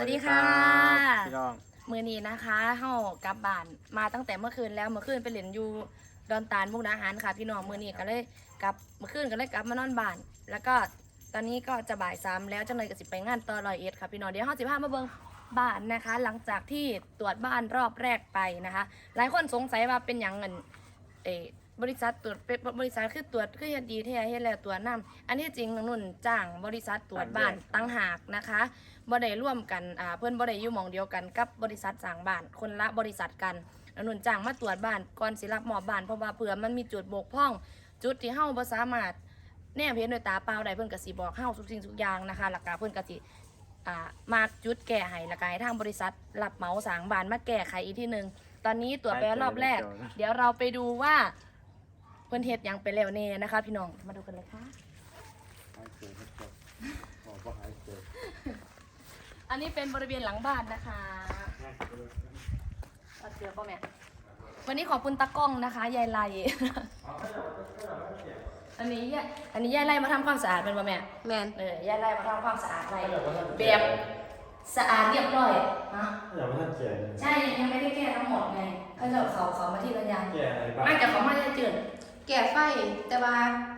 วัสดีค่ะ พี่น้อง มือนี้นะคะเฮากลับบ้านมาตั้งแต่เมื่อคืนแล้วเมื่อคืนไปเล่นอยู่ดอนตาลมุกดาหารค่ะ พี่น้องมือนี้ก็เลยกลับเมื่อคืนก็เลยกลับมานอนบ้าน แล้วก็ตอนนี้ก็จะบ่ายสามแล้วจังเลยก็สิไปงานต่อรอยเอ็ดค่ะพี่น้องเดี๋ยวเฮาสิพามาเบิ่งบ้านนะคะ หลังจากที่ตรวจบ้านรอบแรกไปนะคะ หลายคนสงสัยว่าเป็นหยังเงินเออ บริษัทตรวจเป็นบริษัทคือตรวจคือเฮ็ดดีแท้เฮ็ดแล้วตรวจนํอันที่จริงน้องนุ่นจ้างบริษัทตรวจบ้านตั้งหากนะคะบ่ได้ร่วมกันอ่าเพื่อนบ่ได้อยู่หมองเดียวกันกับบริษัทสร้างบ้านคนละบริษัทกันน้องนุ่นจ้างมาตรวจบ้านก่อนสิรับมอบบ้านเพราะว่าเผื่อมันมีจุดบกพร่อง จุดที่เฮาบ่สามารถแนบเห็นด้วยตาเปล่าได้เพิ่นก็สิบอกเฮาทุกสิ่งทุกอย่างนะคะแล้วก็เพิ่นก็สิอ่ามาจุดแก้ให้แล้วก็ให้ทางบริษัทรับเหมาสร้างบ้านมาแก้ไขอีกทีหนึงตอนนี้ตรวจไปแล้วรอบแรก เดี๋ยวเราไปดูว่า เพื่อนเฮ็ดหยังไปแล้วแน่นะคะ พี่น้องมาดูกันเลยค่ะ หายเจอหายเจอบอกว่าหายเจออันนี้เป็นบริเวณหลังบ้านนะคะเอาเสือป่ะแม่วันนี้ขอบคุณตากล้องนะคะยายไล อันนี้ยายอันนี้ยายไล่มาทำความสะอาดเป็นป่ะแม่แมนเออยายไล่มาทำความสะอาดไว้แบบสะอาดเรียบร้อยนะอย่ามาท่านแก่ใช่ยังไม่ได้แก้ทั้งหมดไงเขาจะเอาเขาเขามาที่ระยาง แก่อะไรบ้างไม่แต่เขาไม่ได้จืด แก่ไฟแต่ว่า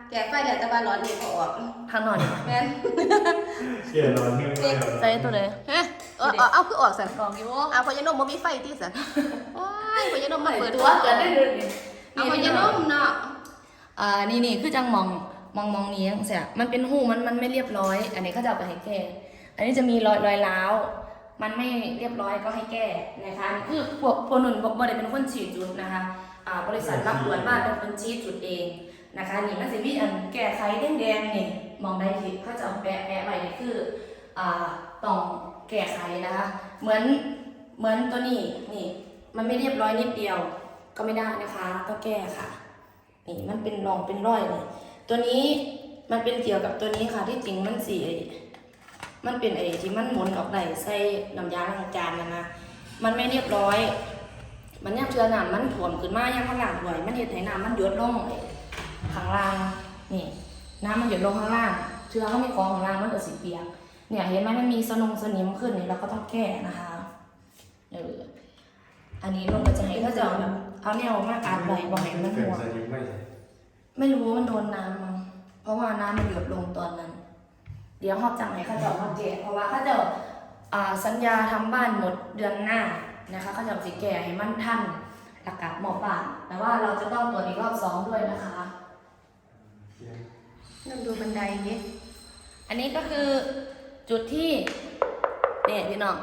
แก่ไฟแต่แต่ว่าร้อนนี่ก็ออกทางนอนแมนแก่นอนเงื่อนเลยใส่ตัวเลยฮะเอาเอาเอาคือออกสันกองอยู่เอาพอยานมบ่มีไฟที่สันโอ้ยพอยานมมาเปิดตัวเกิดได้เลยเอาพอยานมเนาะอ่านี่นี่คือจังมองมองมองนี้จังเสียมันเป็นหูมันมันไม่เรียบร้อย อันนี้เขาจะเอาไปให้แก้อันนี้จะมีรอยรอยร้าวมันไม่เรียบร้อยก็ให้แก้นะคะอันนี้คือพวกพวกหนุนบอกบริเป็นคนฉีดจุดนะคะอ่า บริษัทรับตรวจบ้าเป็นคนฉีดจุดเองนะคะนี่มันจะมีอันแก้ไขแดงๆนี่มองได้ที่เขาจะเอาแปะแปะไว้นี่คืออต้องแก้ไขนะคะเหมือนเหมือนตัวนี้นี่มันไม่เรียบร้อยนิดเดียวก็ไม่ได้นะคะต้องแก้ค่ะนี่มันเป็นรองเป็นร้อยนี่ตัวนี้มันเป็นเกี่ยวกับตัวนี้ค่ะที่จริงมันสีมันเป็นไอ้ที่มันหมุนออกได้ใส่น้ำยาล้างจานนะนะมันไม่เรียบร้อย มันยังเชื้อน้ำมันถ่วมขึ้นมายังข้างล่างถ่วยมันเห็นให้น้ำมันหยดลงข้างล่างนี่น้ำมันหยดลงข้างล่าง เชื้อเขามีของข้างล่างมันก็สีเปียกเนี่ยเห็นไหมมันมีสนงสนิมขึ้นนี่เราก็ต้องแก้นะคะเอออันนี้ลงก็จะให้ก็จะเอาแบบเอาแนวมาอัดไว้บ่ให้มันหัวไม่ใช่ไม่รู้ว่ามันโดนน้ำมั้งเพราะว่าน้ำมันหยดลงตอนนั้น เดี๋ยวเขาจังให้เขาเจะมาแก้เพราะว่าเขาเจะอ่าสัญญาทำบ้านหมดเดือนหน้า นะคะเขาจะสิแก้ให้มันทันหลักกะหมอบบ้านแต่ว่าเราจะต้องตรวจอีกรอบสองด้วยนะคะนั่งดูบันไดนี่อันนี้ก็คือจุดที่เนี่ยพี่น้อง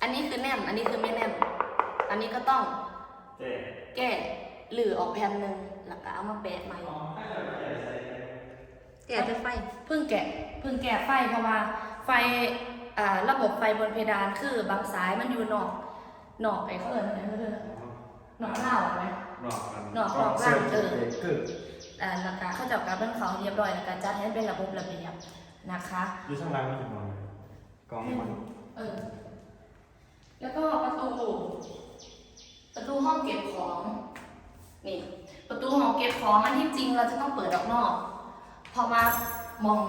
อันนี้คือแน่น อันนี้คือไม่แน่น อันนี้ก็ต้องแก่แก้หรือออกแผ่นหนึ่งแล้วก็เอามาแปะใหม่แก่แต่ไฟ เพิ่งแกะ เพิ่งแกะไฟเพราะว่าไฟอ่า ระบบไฟบนเพดานคือบางสายมันอยู่นอกนอกไอ้เขาเอิญอะไรเขาเอิญนอกเล่าไหมนอกกันนอกนอกร่างเออคืออ่าราคาเขาเจับกับเรื่องเขาเรียบร้อยแล้วก็จัดให้เป็นระบบระเบียบนะคะอยู่ช่างล่างไม่ถึงนอนกองมันเออแล้วก็ประตูประตูห้องเก็บของนี่ประตูห้องเก็บของอันที่จริงเราจะต้องเปิดออกนอก พอมามอง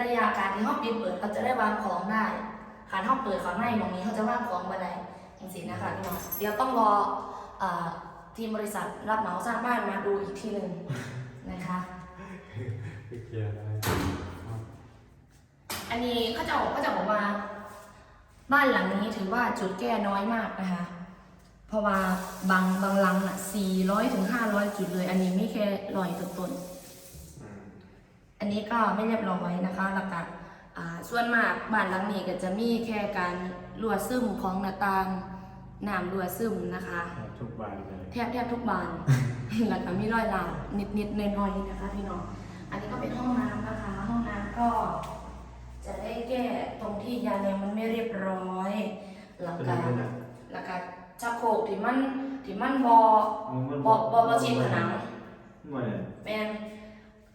ระยะการที่ห้องปิดเปิดเราจะได้วางของได้ การห้องเปิดของในมองนี้เขาจะวางของมาได้จริงๆนะคะพี่น้องเดี๋ยวต้องรออ่าทีมบริษัทรับเหมาสร้างบ้านมาดูอีกทีหนึ่งนะคะ ไปเกียร์อะไรอันนี้เขาจะบอกเขาจะบอกว่า บ้านหลังนี้ถือว่าจุดแก้น้อยมากนะคะ เพราะว่าบางบางหลังอะ400ถึง500 จุดเลย อันนี้ไม่แค่ร้อยต้นๆอันนี้ก็ไม่เรียบร้อยนะคะหลักการอ่า ส่วนมากบ้านหลังนี้ก็จะมีแค่การรั่วซึมของหน้าต่างน้ำรั่วซึมนะคะ ทุกบานเลยแทบแทบทุกบาน แล้วก็มีรอยราวนิดนิดๆน้อยๆนะคะพี่น้อง อันนี้ก็เป็นห้องน้ำนะคะ ห้องน้ำก็ จะได้แก้ตรงที่ยาแนวมันไม่เรียบร้อยหลักการหลักการชักโครกที่มันที่มันบอบอบอบอชิดผนังไม่แม่น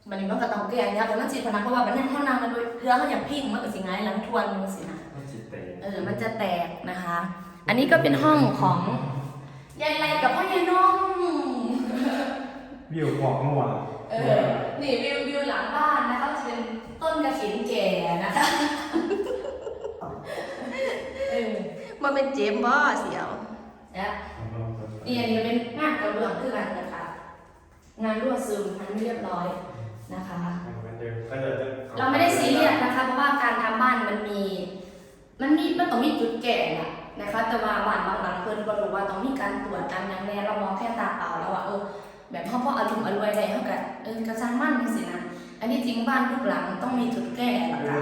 มันนี่มันก็ต้องแก้เนี่ยแต่มันชิดผนังเพราะว่ามันนั่งห้องน้ำมันด้วยเพื่อเขาอย่างพิงมันก็สิไงหลังทวนมันสินะต้องจิตเตะเออ มันจะแตกนะคะ อันนี้ก็เป็นห้องของยายไรกับพ่อยายน้องวิวบอกเมื่อวานเออ นี่วิววิวหลังบ้านนะคะจะเป็นต้นกระถินแก่นะคะว่าเป็นเจมส์บ่เสียวนะนี่อันนี้เป็นงานกระเบื้องคือกันนะคะ งานรั่วซึมมันไม่เรียบร้อย นะคะ เราไม่ได้ซีเรียสนะคะ เพราะว่าการทำบ้านมันมี มันมีมันต้องมีจุดแก่น่ะนะคะ แต่ว่าบ้านบางหลังเพิ่นก็รู้ว่าต้องมีการตรวจการอย่างแน่เรามองแค่ตาเปล่าแล้วว่าเออ แบบพ่อพ่ออารมณ์อรวยได้เท่ากันเออกระซังมั่นสินะอันนี้จริงบ้านทุกหลังต้องมีจุดแก้แล้วก็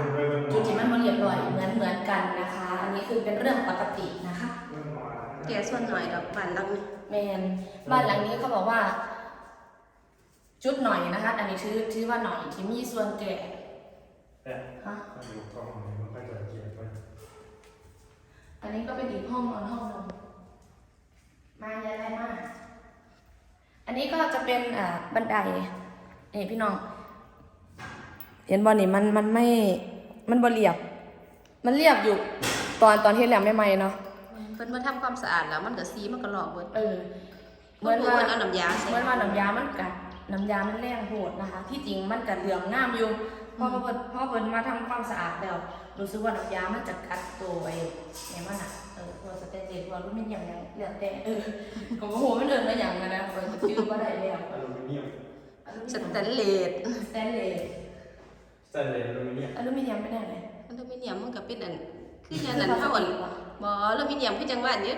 จุดที่มันบ่เรียบร้อยเหมือนเหมือนกันนะคะ อันนี้คือเป็นเรื่องปกตินะคะ แกส่วนหน่อยดอกบ้านหลังนี้แมนบ้านหลังนี้เขาบอกว่า จุดหน่อยนะคะ อันนี้ชื่อชื่อว่าหน่อยที่มีส่วนแก่ฮะอันนี้ก็เป็นอีกห้องนอนห้องหนึงมาย้ายได้มากอันนี้ก็จะเป็นอ่าบันไดนี่พี่น้อง เห็นบอลนี่มันมันไม่มันบเรียบ มันเรียบอยู่ตอนตอนที่แหลมใหม่ๆเนาะเพิ่นมาทำความสะอาดแล้วมันก็สีมันก็หลอกเบิดเออเหมือนว่าเอาน้ำยาใส่ เหมื่อนว่าน้ำยามันกัด น้ำยามันแรงโหดนะคะ ที่จริงมันกัดเหลืองงามอยู่พอพอเพิ่นพอเพิ่นมาทำความสะอาดแล้วรู้สึกว่าน้ำยามันจะกัดตัวไอ้เนี่ยมันอะเออตัวสเตนเลสตัวอลูมิเนียมอย่างเหลือแต่เออก็โอ้โหมันเดินมาอย่างนั้นนะเพิ่นก็ชื่อว่าได้แล้วอลูมิเนียมสแตนเลสสแตนเลสสแตนเลสอลูมิเนียมอลูมิเนียมเป็นอะไรอลูมิเนียมมันก็เป็นอันคืออย่างนั้นเท่าอันบ่อลูมิเนียมคือจังว่าอันนี้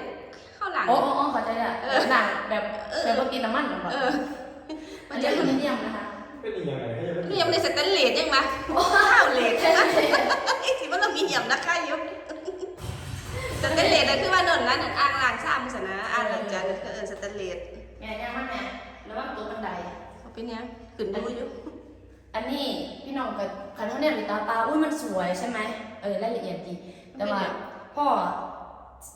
ข้าวหลังโอ้โอ้โอ้เข้าใจละหนังแบบแบบบ่กินน้ำมันหรอกเออ มันจะอลูมิเนียมนะคะเป็นอีกอย่างไรให้ยังนี่ยังไม่ได้สแตนเลสยังมาข้าวเลสนะไอ้สิว่าอลูมิเนียมนะคะอยู่สแตนเลสน่ะคือว่านนนั้นน่ะอ่างล้างชามซะนะอ่างล้างจานก็เอิ้นสแตนเลสแม่ยังมันแม่แล้วว่าตัวบันไดเขาเป็นหยังขึ้นดูอยู่อันนี้พี่น้องกับคันเท่าเนี่ยหรือตาตาอุ้ยมันสวยใช่ไหมเออรายละเอียดดีแต่ว่าพ่อ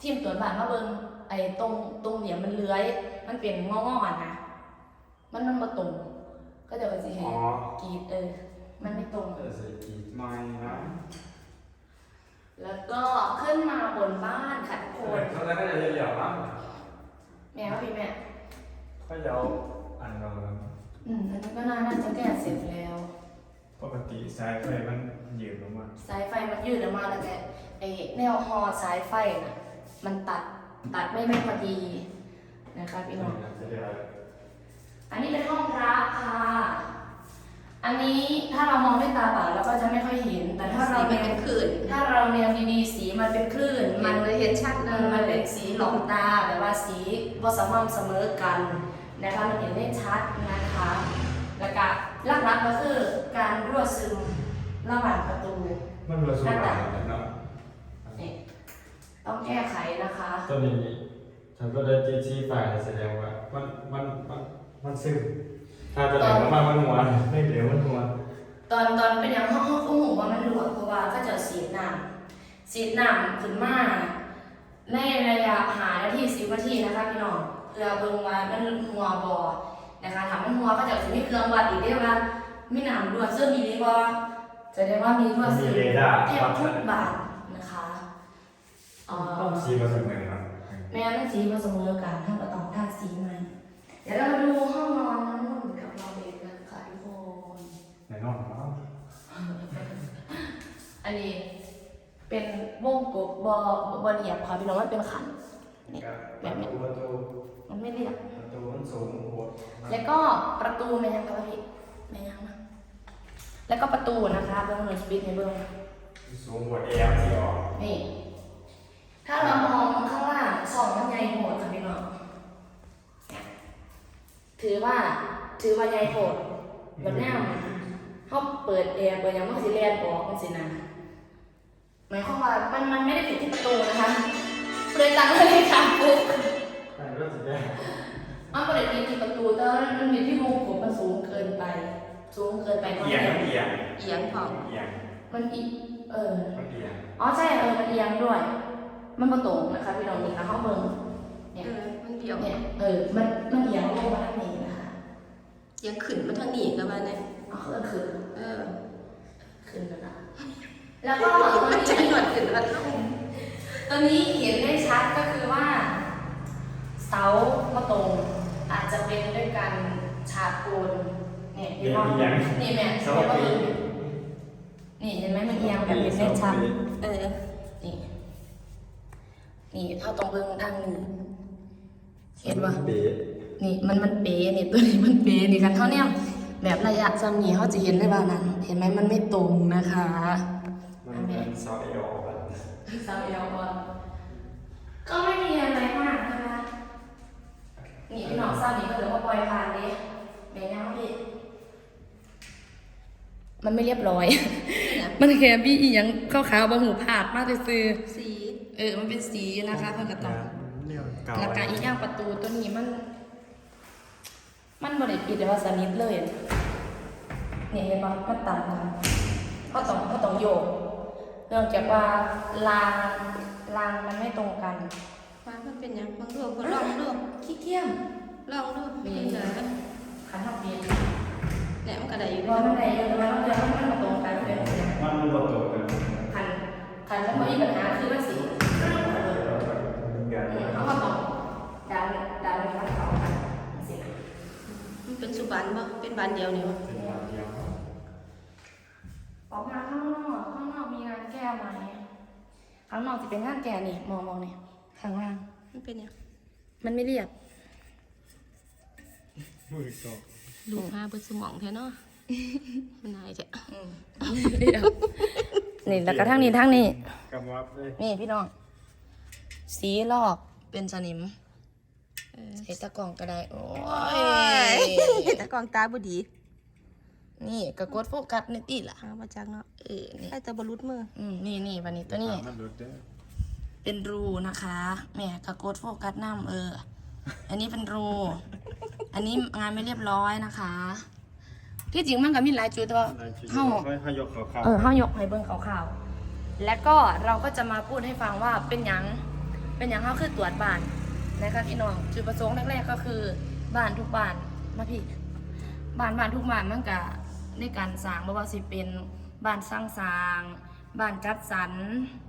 ทีมตรวจบ้านมาเบิ่งไอ้ตรงตรงเหลี่ยมมันเลื้อย มันเป็นงอๆนะ มันมันมาตรงก็จะเป็นสิเห็อ๋นอกรีดเออ มันไม่ตรง เออใส่กีดไม้นะแล้วก็ขึ้นมาบนบ้านค่ะทุกคนเขาจะได้จะเหลี่ยมมั้งแม่ว่าพี่แม่ ก็จะเอาอันเราอืมอันนี้ก็น่าน่าจะแก้เสร็จแล้ว ปกติสายไฟมันยืดลงมาสายไฟมันยืดออกมาแล้วแต่ไอ้แนวฮอสายไฟน่ะ มันตัดตัดไม่ไม่พอดีนะคะพี่น้องจะได้ อันนี้เป็นห้องพระค่ะ อันนี้ถ้าเรามองด้วยตาเปล่าเราก็จะไม่ค่อยเห็น แต่ถ้าสีเรามันเนียเป็นคลื่น ถ้าเราเนียดีๆสีมันเป็นคลื่น มัมันนเลยเห็นชัดเลมันมันเป็นยสีหลอกตาแบบว่าสีพอสม่ำเสมอกันนะคะมันเห็นได้ชัดนะคะ แล้วก็หลักๆก็คือการรั่วซึมระหว่างประตูมันเราสูงกว่าเนาะนี่ต้องแก้ไขนะคะตัวนี้ฉันก็ได้จีจีไฟแสดงว่ามันมันมัน มันซึมถ้าจะไหนก็มามันหัวไม่เดี๋ยวมันหัวตอนตอนเป็นอย่างห้องห้องหูว่ามันหลวมเพราะว่าก็จะสีดน้ำสีดน้ำขึ้นมาในระยะหานาทีสิบนาทีนะคะพี่น้องเพื่อเบิ่งว่ามันหัวบอนะคะถามมันหัวก็จะมีเครื่องวัดอีกได้ว่ามีน้ำรั่วซึ่งมีดีบอจะได้ว่ามีรั่วซึมแทบทุกบาทนะคะเอ่อต้องซีมาเสมอครับแม้ต้องสีผสมเสมอกันทั้งก็ต้องทาสีใหม่เดี๋ยวเรามาดูห้องนอนน้องนุ่นกับเราเด็กกันค่ะทุกคนแน่นอนเนาะอันนี้เป็นวงกบบอบเหลียบค่ะพี่น้องมันเป็นขันประตูประตูมันไม่เรียบประตูมันสูงโหดแล้วก็ประตูแม่ยังคะพี่แม่ยังนะแล้วก็ประตูนะคะเบื้องหนึ่งสปิดในเบื้องสูงกว่าแอร์ที่ออกนี่ถ้าเรามองข้างล่างสองมันใหญ่โหดค่ะพี่น้องเนี่ย ถือว่าถือว่าใหญ่โหดแบบแนวเขาเปิดแอร์เปิดยังมันก็สิแลนออกมันสินะหมายความว่ามันมันไม่ได้ผิดที่ประตูนะคะเลยตั้งไว้เลยค่ะปุ๊บใช่ก็สิได้มันก็เลยผิดที่ประตูแต่ว่ามันผิดที่วงกบมันสูงเกินไป สูงเกินไปก็เอียงเนี่ยเอียงเอียงพอเอียงมันอีเออมันเอียงอ๋อใช่เออมันเอียงด้วย มันประตรงนะคะพี่น้องนี่นะห้องเบิงเออมัน เดียวเนี่ยเออ มันมันเอียงลงมาทางนี้นะคะเอียงขึ้นมาทางนี้ก็ว่าเนี่ยเอาขึ้นขึ้นเออขึ้นแล้วนะแล้วก็ตัวมันจะนี้หนวดขึ้นมาลงตัวนี้เห็นได้ชัดก็คือว่า เสามาตรงอาจจะเป็นด้วยการฉาบปูนเนี่ยเห็นไหมนี่แม่สเห็นวัสไหมดีนี่เห็นไหมมันเอียงแบบเห็นได้ชัดเออนี่นี่เขาต้องเบิ่งทางนี้ เห็นปะเบ๊ะนี่มันมันเป๊ะนี่ตัวนี้มันเป๊ะนี่กันเท่าเนี้ยแบบระยะจำนี้เขาจะเห็นได้บ้านั้นเห็นไหมมันไม่ตรงนะคะมันเป็นซอยออกแบบสาวเอลก่อนก็ไม่มีอะไรมากนะคะนี่พี่น้องสาวนี่ก็เหลือว่าปล่อยผ่านเลยแม่ยังพี่มันไม่เรียบร้อย มันแค่พี่อีหยังขาวๆบะหูผาดมากเลยซื้อสี เออ มันเป็นสีนะคะเพื่อนกระตอง เนี่ยเก่าแล้วก็อีกอย่างประตูตัวนี้มัน มันบริปิดแต่ว่าสนิทเลยนี่เห็นปะมันต่ำกันเขาต้องเขาต้องโยก เนื่องจากว่ารางรางมันไม่ตรงกันว่ามันเป็นหยังบางดูก็ลองดูขี้เกียจลองดูมีเฉยขันทับเบียนเนี่ยมันก็ได้อยู่พอมันไหนเยอะมันต้องเดือนมันมาตรงกันเลยมันมันประตูกันขันขันมันไม่มีปัญหาคือมันสี เป็นการเขาก็ต้องดันดันมันเข้ากันสิมันเป็นสุบันบ่เป็นบานเดียวนี่บ่เป็นการเดียวออกมาข้างนอกข้างนอกมีงานแก้ไหมข้างนอกจะเป็นงานแก้นี่มองมองนี่ข้างล่าง มันเป็นหยังมันไม่เรียบมือตกลูกหาเบิดสมองแท้เนาะมันนายแท้อืมเรียบนี่แล้วก็ทั้งนี้ทั้งนี้กำวับเลยนี่พี่น้อง สีลอกเป็นสนิมเออเอตะกล่องก็ได้ โอ้โอ้ยยแต่กองตาบ่ดี นี่ก็กดโฟกัสนี่ติล่ะหามาจากเนาะเออนี่ไอ้แต่บ่รุดมืออืมนี่นี่วันนี้ตัวนี้มันหลุดเด้อเป็นรูนะคะแหม่กระกดโฟกัสน้ำเออ อันนี้เป็นรู อันนี้งานไม่เรียบร้อยนะคะ ที่จริงมันก็มีหลายจุดแต่ว่าอะไรที่เฮาค่อยๆยกขาวๆเออเฮายกให้เบิ่งขาวๆและก็เราก็จะมาพูดให้ฟังว่าเป็นหยัง เป็นหยังเฮาคือตรวจบ้านนะคะพี่น้องจุดประสงค์แรกๆก็คือบ้านทุกบ้านมาพี่บ้านบ้านทุกบ้านมันก็ในการสร้างบ่ว่าสิเป็นบ้านสร้างสร้างบ้านจัดสรร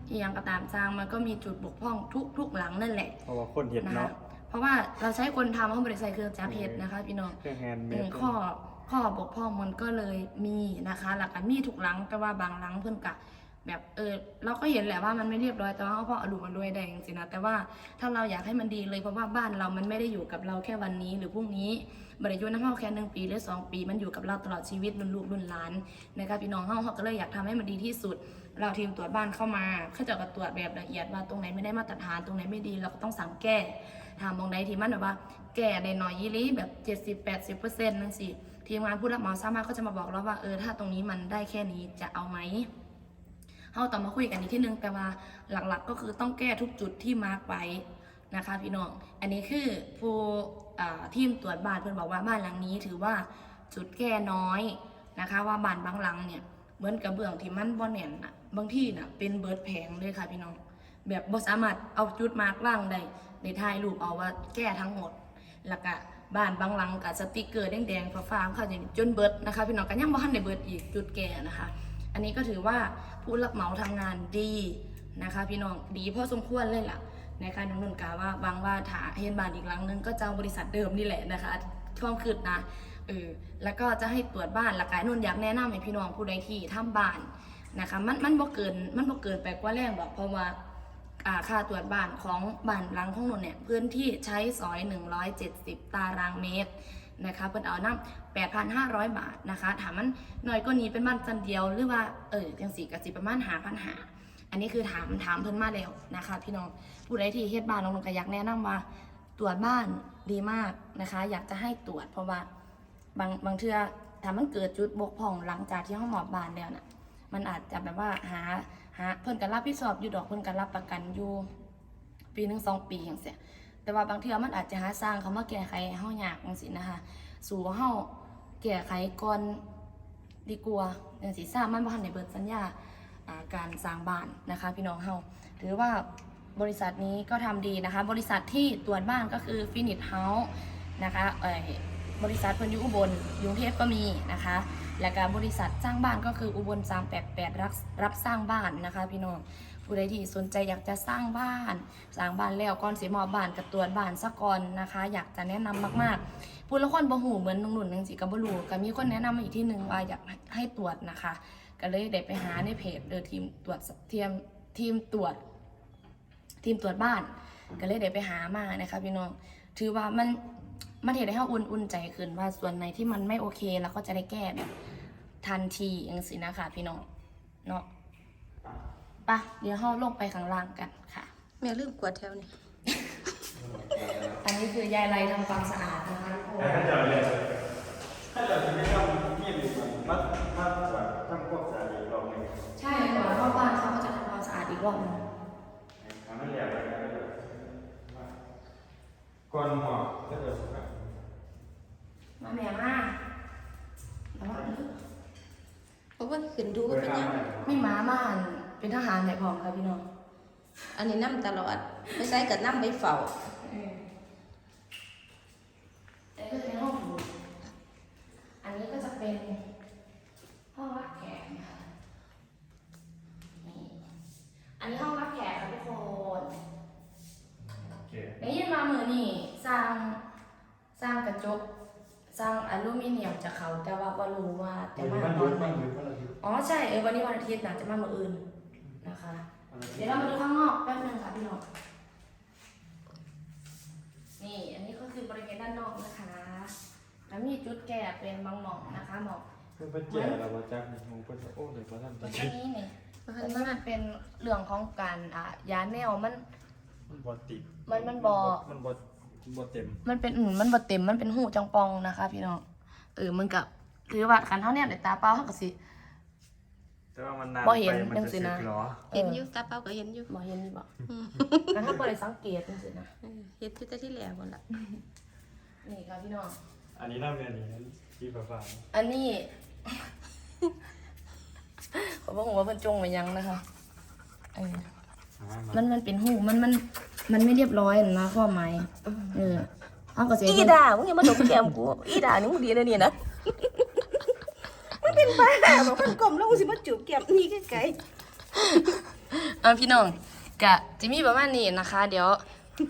อีหยังก็ตามสร้างมันก็มีจุดบกพร่องทุกทุกหลังนั่นแหละเพราะว่าคนเห็นนะคะเนาะเพราะว่าเราใช้คนทำเขาบริใส่เครื่องจับเห็ดนะคะพี่น้องเครื่องแฮนด์เมเอดอข้อข้อบกพร่องมันก็เลยมีนะคะ หลักการมีทุกหลังแต่ว่าบางหลังเพิ่นกะ แบบเออเราก็เห็นแหละว่ามันไม่เรียบร้อยแต่ว่าเขาพออาดูมันด้วยได้จริงๆนะแต่ว่าถ้าเราอยากให้มันดีเลยเพราะว่าบ้านเรามันไม่ได้อยู่กับเราแค่วันนี้หรือพรุ่งนี้บริยุน้ำเฮาแค่หนึ่งปีหรือสองปี มันอยู่กับเราตลอดชีวิตรุ่นลูกรุ่นหลานนะคะพี่น้องเฮาเขาก็เลยอยากทำให้มันดีที่สุด เราทีมตรวจบ้านเข้ามาเขาจะก็ตรวจแบบละเอียดว่าตรงไหนไม่ได้มาตรฐานตรงไหนไม่ดีเราก็ต้องสั่งแก้ถามตรงไหนที่มันแบบว่า แก้ได้หน่อยยี่ลีแบบเจ็ดสิบแปดสิบเปอร์เซ็นต์นั่นสิทีมงานผู้รับเหมาสามารถก็จะมาบอกเราว่าเออถ้าตรงนี้มันได้แค่นี้จะเอาไหม เราต้องมาคุยกันอีกที่นึงแต่ว่าหลักๆก็คือต้องแก้ทุกจุดที่มาร์กไว้นะคะพี่น้อง อันนี้คือผู้ทีมตรวจบ้านเพื่อนบอกว่าบ้านหลังนี้ถือว่าจุดแก้น้อยนะคะ ว่าบ้านบางหลังเนี่ยเหมือนกับเบื้องที่มันบ่แน่นน่ะบางที่น่ะเป็นเบิร์ดแผงเลยค่ะพี่น้อง แบบบ่สามารถเอาจุดมาร์กล่างได้ในถ่ายรูปเอาว่าแก้ทั้งหมดแล้วก็บ้านบางหลังกับสติกเกอร์แดงๆฟ้าๆเขาจะจนเบิร์ดนะคะพี่น้องก็ยังบ่ทันได้เบิร์ดอีกจุดแก่นะคะ อันนี้ก็ถือว่าผู้รับเหมาทำงานดีนะคะพี่น้องดีพอสมควรเลยล่ะนะคะน้องนนกาว่าบางว่าถาเห็นบานอีกหลังนึงก็เจ้าบริษัทเดิมนี่แหละนะคะช่วงคืดนะเออแล้วก็จะให้ตรวจบ้านและกายนนท์อยากแนะนำให้พี่น้องผู้ใดที่ทำบ้านนะคะมันมันบ่เกินมันบ่เกินไปกว่าแรงหรอกเพราะว่าค่าตรวจบ้านของบ้านหลังของนนท์เนี่ยพื้นที่ใช้ซอย 170 ตารางเมตร นะคะเพิ่นเอาน้ำ8,500 บาทนะคะถามมันหน่อยก็นี้เป็นบ้านจันเดียวหรือว่าเออจังสี่กับสิประมาณหาพันหาอันนี้คือถามถามเพิ่นมาแล้วนะคะ พี่น้องผู้ใดที่เฮ็ดบ้านน้องๆก็อยากแนะนำว่าตรวจบ้านดีมากนะคะ อยากจะให้ตรวจเพราะว่าบางบางเทื่อถ้ามันเกิดจุดบกพร่องหลังจากที่ห้องหมอบบ้านแล้วน่ะมันอาจจะแบบว่าหาหาเพิ่นก็รับผิดชอบอยู่ดอกเพิ่นก็รับประกันอยู่ ปีหนึ่งสองปีอย่างเสีย แต่ว่าบางเทีมันอาจจะหาสร้างเขามาแก้ไขให้เฮายากจังซี่นะคะ สู่เฮาแก้ไขก่อนดีกว่าจังซี่สร้างมันบ่ทันได้เบิดสัญญาการสร้างบ้านนะคะพี่น้องเฮาถือว่าบริษัทนี้ก็ทำดีนะคะ บริษัทที่ตรวจบ้านก็คือฟินิชเฮาส์นะคะเอ่อบริษัทเพิ่นอยู่อุบลยกรุงเทพก็มีนะคะ และการบริษัทสร้างบ้านก็คืออุบล388รับรับสร้างบ้านนะคะพี่น้อง ผู้ใดที่สนใจอยากจะสร้างบ้าน สร้างบ้านแล้วก่อนสิมอบบ้านกับตรวบ้านซะก่อนนะคะ อยากจะแนะนำมากๆผู้ละคนบ่หูเหมือนนุ่นๆจังสิก็บ่รู้ก็มีคนแนะนำมาอีกที่หนึ่งว่าอยากให้ตรวจนะคะ ก็เลยได้ไปหาในเพจเดอทีมตรวจทีมทีมตรวจ ทีมตรวจบ้าน ก็เลยเดี๋ยวไปหามานะคะพี่น้องถือว่ามันมันเห็นให้เราอุ่นอุ่นใจขึ้นว่าส่วนไหนที่มันไม่โอเคเราก็จะได้แก้แบบทันทีอย่างสินะคะพี่น้องเนาะ ปะเดี๋ยวเราลงไปข้างล่างกันค่ะ แม่ลืมกวาดแถวนี้ อันนี้คือยายไรทำความสะอาดนะคะทุกคน แต่ถ้าจะเลยถ้าจะไม่ทำที่ดีมัดมัดแบบทำควบสะอาดอีกรอบหนึ่ง ใช่ก่อนเข้าบ้านเขาก็จะทำความสะอาดอีกรอบหนึง ทำให้เหลวไปแล้วก่อนหมอก็จะสุก มาแม่มาแล้วว่า เพราะว่าขึ้นดูก็เป็นยัง ไม่หมามาหั่น เป็นทหารไหนพร้อมค่ะพี่น้อง อันนี้นํตลอดไม่ใช่กับนํไปเฝ้าอันนี้ก็จะเป็นห้องดูอันนี้ก็จะเป็นห้องรับแขกนะคะนี่อันนี้ห้องรับแขกค่ะทุกคนโอเคได้ยินมามือนี่สร้างสร้างกระจกสร้างอลูมิเนียมจากเขาแต่ว่าก็รู้ว่าจะมามันตยุอนบไหนมันยุบมันยุบอ๋อใช่เออวันนี้วันอาทิตย์นะจะมาเมื่ออื่น นะคะ เดี๋ยวเรามาดูข้างนอกแป๊บนึงค่ะพี่น้องนี่อันนี้ก็คือบริเวณด้านนอกนะคะ แล้วมีจุดแก่เป็นบางหม่องนะคะหม่องคือเป็นแก่เราจักในมงคลโอ้เลยพระท่านตรงจะนี้นี่อันนี้มันเป็นเรื่องของการอ่ายาแนวมันมันบอติดมันมันบ่มันบอบ่เต็ม มันเป็นอืมมันบ่เต็มมันเป็นหูจังปองนะคะ พี่น้องเออมันกับคือว่าคันเท่าเนี้ยในตาเปล่าเขาก็สิ แต่ว่ามันนานบ่เห็นไปจัมันงจะสิสึนะกหรอเห็นอยู่ตาเป้าก็เห็นอยู่บ่เห็นนี่บ่กันถ้าบ่ได้สังเกตจังซี่นะ เออเห็นอยู่แต่ที่แหลกหมดละนี่ค่ะพี่น้อง อันนี้น่าเป็นอันนี้ที่ฟ้าฟ้าอันนี้เขาบอกว่าเป็นจงไว้ยังนะคะเออมันมันเป็นหูมันมันมันไม่เรียบร้อยนะข้อหมายเออเอาก็เสียอีด่ามึงอย่ามาดมแก้มกู อีด่านี่มึงดีนะนี่นะ มันเป็นบ้าบอกมันกลมแล้วมึงสิมาจูบแก้มนี่ไกลอะพี่น้องกะจิมีประมาณนี้นะคะ เดี๋ยว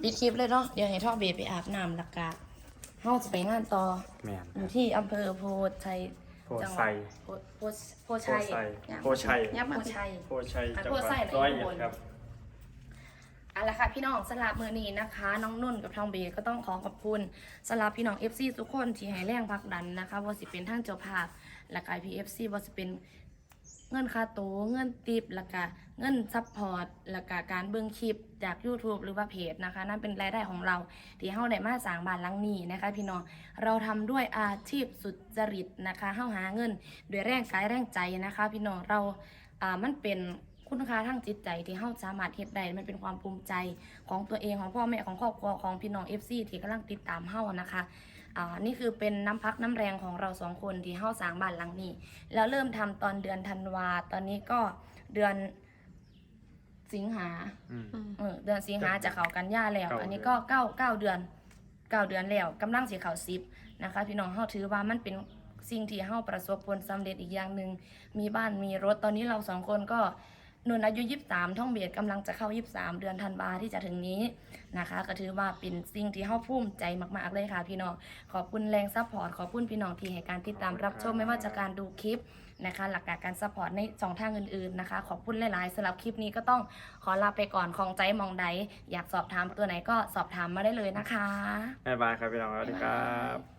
ปิดคลิปเลยเนาะเดี๋ยวให้ท่อเบไปอาบน้ำและกะเฮาจะไปงานต่อแมนอยู่ที่อำเภอโพชัยโพจังหไซวัดโพโพโพชัยโพชัยยับโพมาชัย โพชัยอะจังหวัดโพไส้ไหนร้อยข้างเอ็บดนครับ เอาละค่ะพี่น้องสลับมือนี้นะคะ น้องนุ่นกับทองเบก็ต้องขอขอบคุณสลับพี่น้อง FC ทุกคนที่ให้แรงผลักดันนะคะว่าสิเป็นทั้งเจ้าภาพ และกาย PFC ว่าสิเป็นเงินค่าโตวเงินติปแล้วก็เงินซัพพอร์ตแล้วก็การเบิ่งคลิปจาก YouTube หรือว่าเพจนะคะ นั่นเป็นรายได้ของเรา ที่เฮาได้มาสร้างบ้านหลังนี้นะคะ พี่น้องเราทำด้วยอาชีพสุจริตนะคะเฮาหาเงินด้วยแรงกายแรงใจนะคะ พี่น้องเราอ่ามันเป็นคุณค่าทางจิตใจที่เฮาสามารถเฮ็ดได้มันเป็นความภูมิใจของตัวเองของพ่อแม่ของครอบครัวของพี่น้อง FC ที่กำลังติดตามเฮานะคะ อ่านี่คือเป็นน้ำพักน้ำแรงของเราสองคนที่เฮ้าสร้างบ้านหลังนี้ แล้วเริ่มทำตอนเดือนธันวา ตอนนี้ก็เดือนสิงหาอืม เออเดือนสิงหาจะเข้ากันยาแล้ว เก้า อันนี้ก็เก้าเก้าเดือนเก้าเดือนแล้วกำลังสิเข้าสิบนะคะ พี่น้องเฮาถือว่ามันเป็นสิ่งที่เฮาประสบผลสำเร็จอีกอย่างหนึ่งมีบ้านมีรถตอนนี้เราสองคนก็ นนอายุยี่สิบสามท่องเบียดกำลังจะเข้ายี่สิบสามเดือนธันวาที่จะถึงนี้นะคะ ก็ถือว่าเป็นสิ่งที่เฮาภูมิใจมากๆเลยค่ะพี่น้อง ขอบคุณแรงซัพพอร์ต ขอบคุณพี่น้องที่ให้การติดตามรับชมไม่ว่าจะการดูคลิปนะคะ หลักการการซัพพอร์ตในสองทางอื่นๆนะคะ ขอบคุณหลายๆสำหรับคลิปนี้ก็ต้องขอลาไปก่อนของใจมองใด อยากสอบถามตัวไหนก็สอบถามมาได้เลยนะคะบ๊ายบายครับพี่น้องสวัสดีครับ